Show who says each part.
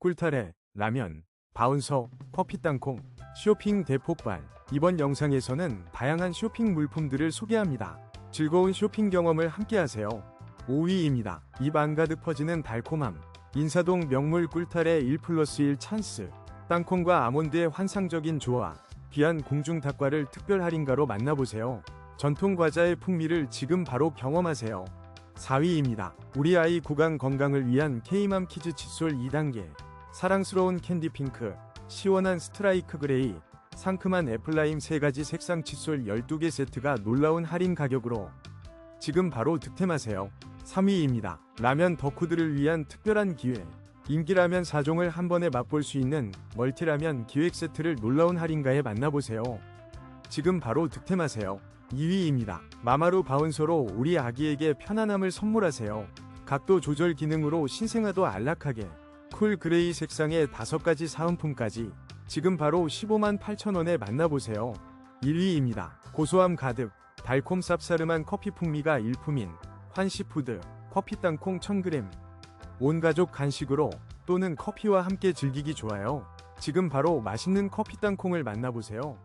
Speaker 1: 꿀타래, 라면, 바운서, 커피 땅콩, 쇼핑 대폭발. 이번 영상에서는 다양한 쇼핑 물품들을 소개합니다. 즐거운 쇼핑 경험을 함께 하세요. 5위입니다. 입 안 가득 퍼지는 달콤함. 인사동 명물 꿀타래 1 플러스 1 찬스. 땅콩과 아몬드의 환상적인 조화. 귀한 공중 닭과를 특별 할인가로 만나보세요. 전통 과자의 풍미를 지금 바로 경험하세요. 4위입니다. 우리 아이 구강 건강을 위한 K맘 키즈 칫솔 2단계. 사랑스러운 캔디 핑크, 시원한 스트라이크 그레이, 상큼한 애플라임 3가지 색상 칫솔 12개 세트가 놀라운 할인 가격으로 지금 바로 득템하세요. 3위입니다. 라면 덕후들을 위한 특별한 기회. 인기라면 4종을 한 번에 맛볼 수 있는 멀티라면 기획 세트를 놀라운 할인가에 만나보세요. 지금 바로 득템하세요. 2위입니다. 마마루 바운서로 우리 아기에게 편안함을 선물하세요. 각도 조절 기능으로 신생아도 안락하게 쿨 그레이 색상의 5가지 사은품까지 지금 바로 15만 8천원에 만나보세요. 1위입니다. 고소함 가득 달콤 쌉싸름한 커피 풍미가 일품인 환시푸드 커피 땅콩 1000g 온 가족 간식으로 또는 커피와 함께 즐기기 좋아요. 지금 바로 맛있는 커피 땅콩을 만나보세요.